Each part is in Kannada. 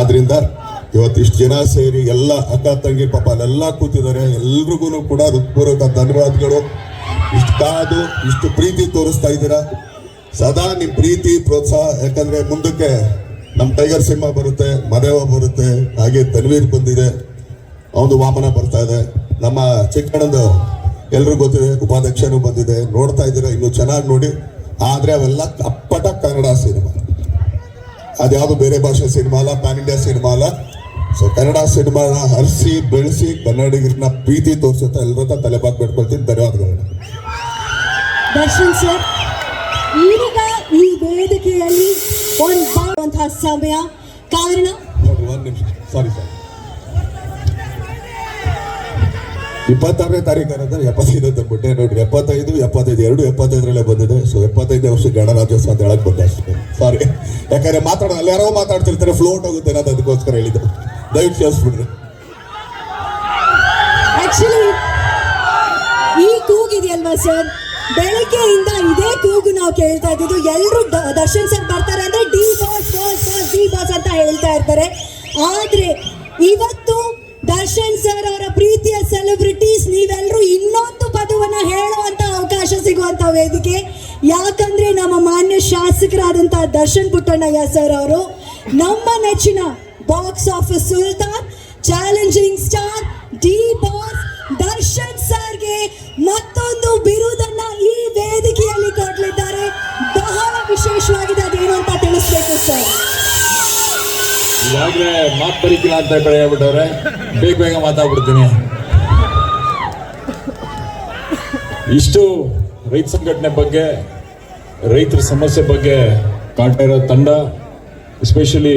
ಆದ್ರಿಂದ ಇವತ್ತಿಷ್ಟು ಜನ ಸೇರಿ ಎಲ್ಲ ಅಕ್ಕ ತಂಗಿ ಪಾಪ ಅಲ್ಲೆಲ್ಲ ಕೂತಿದ್ದಾರೆ. ಎಲ್ರಿಗೂ ಕೂಡ ಹೃತ್ಪೂರ್ವಕ ಧನ್ಯವಾದಗಳು. ಇಷ್ಟು ಕಾದು, ಇಷ್ಟು ಪ್ರೀತಿ ತೋರಿಸ್ತಾ ಇದ್ದೀರಾ? ಸದಾ ನಿಮ್ಮ ಪ್ರೀತಿ, ಪ್ರೋತ್ಸಾಹ, ಯಾಕಂದ್ರೆ ಮುಂದಕ್ಕೆ ನಮ್ಮ ಟೈಗರ್ ಸಿಂಹ ಬರುತ್ತೆ, ಮದೇವ ಬರುತ್ತೆ, ಹಾಗೆ ತನ್ವೀರ್ ಬಂದಿದೆ. ಅವನು ವಾಮನ ಬರ್ತಾ ಇದೆ. ನಮ್ಮ ಚಿಕ್ಕಣ್ಣಂದು ಎಲ್ರಿಗೂ ಗೊತ್ತಿದೆ, ಉಪಾಧ್ಯಕ್ಷನೂ ಬಂದಿದೆ. ನೋಡ್ತಾ ಇದ್ದೀರಾ, ಇನ್ನು ಚೆನ್ನಾಗಿ ನೋಡಿ. ಆದರೆ ಅವೆಲ್ಲ ಅಪ್ಪಟ ಕನ್ನಡ ಸಿನಿಮಾ. ಅದ್ಯಾವುದು ಬೇರೆ ಭಾಷೆ ಸಿನಿಮಾ ಅಲ್ಲ ಪ್ಯಾನ್ ಇಂಡಿಯಾ ಸಿನಿಮಾ ಅಲ್ಲ. ಸೊ ಕನ್ನಡ ಸಿನಿಮಾನ ಹರಿಸಿ ಬೆಳೆಸಿ ಕನ್ನಡಿಗರನ್ನ ಪ್ರೀತಿ ತೋರಿಸುತ್ತಾ ಎಲ್ಲರ ಹತ್ರ ತಲೆಬಾಗ್ ಬಿಟ್ಕೊಳ್ತೀನಿ ಧನ್ಯವಾದಗಳು ದರ್ಶನ್ ಸರ್ ಈಗ ಈ ವೇದಿಕೆಯಲ್ಲಿ ಒಂದು ಸಮಯ. ಕಾರಣ ಒಂದು ನಿಮಿಷ. ಸಾರಿ ಸರ್ ಇಪ್ಪತ್ತಾರನೇ ತಾರೀಕು ಏನಂದ್ರೆ ಎಪ್ಪತ್ತೈದು ಅಂತ ಬಿಟ್ಟೆ ನೋಡ್ರಿ, ಎಪ್ಪತ್ತೈದು ಎಪ್ಪತ್ತೈದು, ಎರಡು ಎಪ್ಪತ್ತೈದರಲ್ಲೇ ಬಂದಿದೆ. ಸೊ ಎಪ್ಪತ್ತೈದು ವರ್ಷ ಗಣರಾಜ್ಯೋತ್ಸವ ಅಂತ ಹೇಳಕ್ ಬಂದೆ ಅಷ್ಟೇ. ಸಾರಿ ಯಾಕಂದ್ರೆ ಮಾತಾಡೋ ಅಲ್ಲಿ ಯಾರೋ ಮಾತಾಡ್ತಿರ್ತಾರೆ ಫ್ಲೋಟ್ ಹೋಗುತ್ತೆ ಅನ್ನೋದು ಅದಕ್ಕೋಸ್ಕರ ಹೇಳಿದ್ದು. ದಯವಿಟ್ಟು ಕೇಳಿಸ್ಬಿಡ್ರಿ ಆಕ್ಚುಲಿ ಈ ಕೂಗಿದೆಯಲ್ವಾ ಸರ್? ಬೆಳಗ್ಗೆಯಿಂದ ಇದೇ ಕೂಗು ನಾವು ಕೇಳ್ತಾ ಇದ್ದಿದ್ದು. ಎಲ್ಲರೂ ದರ್ಶನ್ ಸರ್ ಬರ್ತಾರೆ ಅಂದ್ರೆ D boss boss boss, D boss ಅಂತ ಹೇಳ್ತಾ ಇರ್ತಾರೆ. ಆದ್ರೆ, ಇವತ್ತು ದರ್ಶನ್ ಸರ್ ಅವರ ವೇದಿಕೆ. ಯಾಕಂದ್ರೆ ನಮ್ಮ ಮಾನ್ಯ ಶಾಸಕರಾದಂತಹ ದರ್ಶನ್ ಪುಟ್ಟಣ್ಣಯ್ಯ ಸರ್ ಅವರು, ನಮ್ಮ ನೆಚ್ಚಿನ box office Sultan challenging star D boss Darshan ಸರ್ಗೆ ಮತ್ತೊಂದು ಬಿರುದನ್ನ ಈ ವೇದಿಕೆಯಲ್ಲಿ ಕೊಡಲಿದ್ದಾರೆ. ಬಹಳ ವಿಶೇಷವಾಗಿದೆ, ಅದೇನು ಅಂತ ತಿಳಿಸ್ಬೇಕು ಸರ್. ಈಗಾಗಲೇ ಮಾತು ಅಂತ ಕಡೆ ಬೇಗ ಬೇಗ ಮಾತಾಡ್ಬಿಡ್ತೀನಿ. ಇಷ್ಟು ರೈತ ಸಂಘಟನೆ ಬಗ್ಗೆ, ರೈತರ ಸಮಸ್ಯೆ ಬಗ್ಗೆ ಕಾಣ್ತಾ ಇರೋ ತಂಡ ಎಸ್ಪೆಷಲಿ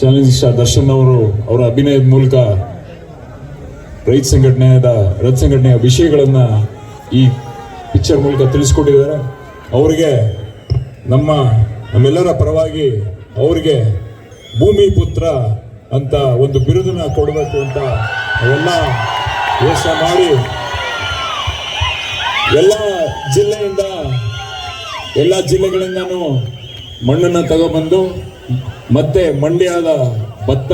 ಚಾಲೆಂಜ್ ದರ್ಶನ್ ಅವರು, ಅವರ ಅಭಿನಯದ ಮೂಲಕ ರೈತ ಸಂಘಟನೆಯದ, ರೈತ ಸಂಘಟನೆಯ ವಿಷಯಗಳನ್ನು ಈ ಪಿಕ್ಚರ್ ಮೂಲಕ ತಿಳಿಸ್ಕೊಟ್ಟಿದ್ದಾರೆ. ಅವರಿಗೆ ನಮ್ಮ, ನಮ್ಮೆಲ್ಲರ ಪರವಾಗಿ ಅವರಿಗೆ ಭೂಮಿ ಪುತ್ರ ಅಂತ ಒಂದು ಬಿರುದನ್ನು ಕೊಡಬೇಕು ಅಂತ ಅವೆಲ್ಲ ಯೋಚನೆ ಮಾಡಿ ಎಲ್ಲ ಜಿಲ್ಲೆಯಿಂದ ಎಲ್ಲ ಜಿಲ್ಲೆಗಳಿಂದನೂ ಮಣ್ಣನ್ನು ತಗೊಬಂದು ಮತ್ತೆ ಮಂಡ್ಯದ ಭತ್ತ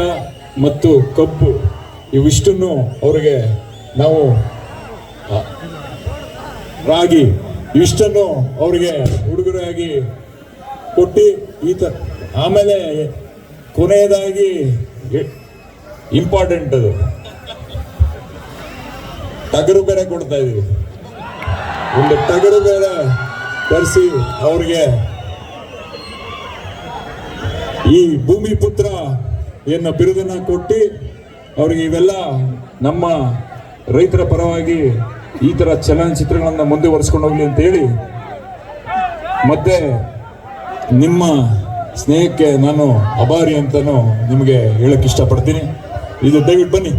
ಮತ್ತು ಕಬ್ಬು ಇವಿಷ್ಟನ್ನು ಅವರಿಗೆ ನಾವು ರಾಗಿ ಇಷ್ಟನ್ನು ಅವರಿಗೆ ಉಡುಗೊರೆಯಾಗಿ ಕೊಟ್ಟು ಈ ತ, ಆಮೇಲೆ ಕೊನೆಯದಾಗಿ ಇಂಪಾರ್ಟೆಂಟ್ ಅದು. ಟಗರು ಬೇರೆ ಕೊಡ್ತಾ ಇದೀವಿ. ಒಂದು ಟಗರು ಬೇಡ ತರಿಸಿ ಅವ್ರಿಗೆ. ಈ ಭೂಮಿ ಪುತ್ರ ಎನ್ನ ಬಿರುದನ್ನ ಕೊಟ್ಟು ಅವ್ರಿಗೆ ಇವೆಲ್ಲ ನಮ್ಮ ರೈತರ ಪರವಾಗಿ ಈ ತರ ಚಲನಚಿತ್ರಗಳನ್ನ ಮುಂದುವರಿಸ್ಕೊಂಡು ಹೋಗ್ಲಿ ಅಂತ ಹೇಳಿ ಮತ್ತೆ ನಿಮ್ಮ ಸ್ನೇಹಕ್ಕೆ ನಾನು ಅಭಾರಿ ಅಂತಾನು ನಿಮಗೆ ಹೇಳಕ್ ಇಷ್ಟಪಡ್ತೀನಿ. ಇದು ದಯವಿಟ್ಟು ಬನ್ನಿ.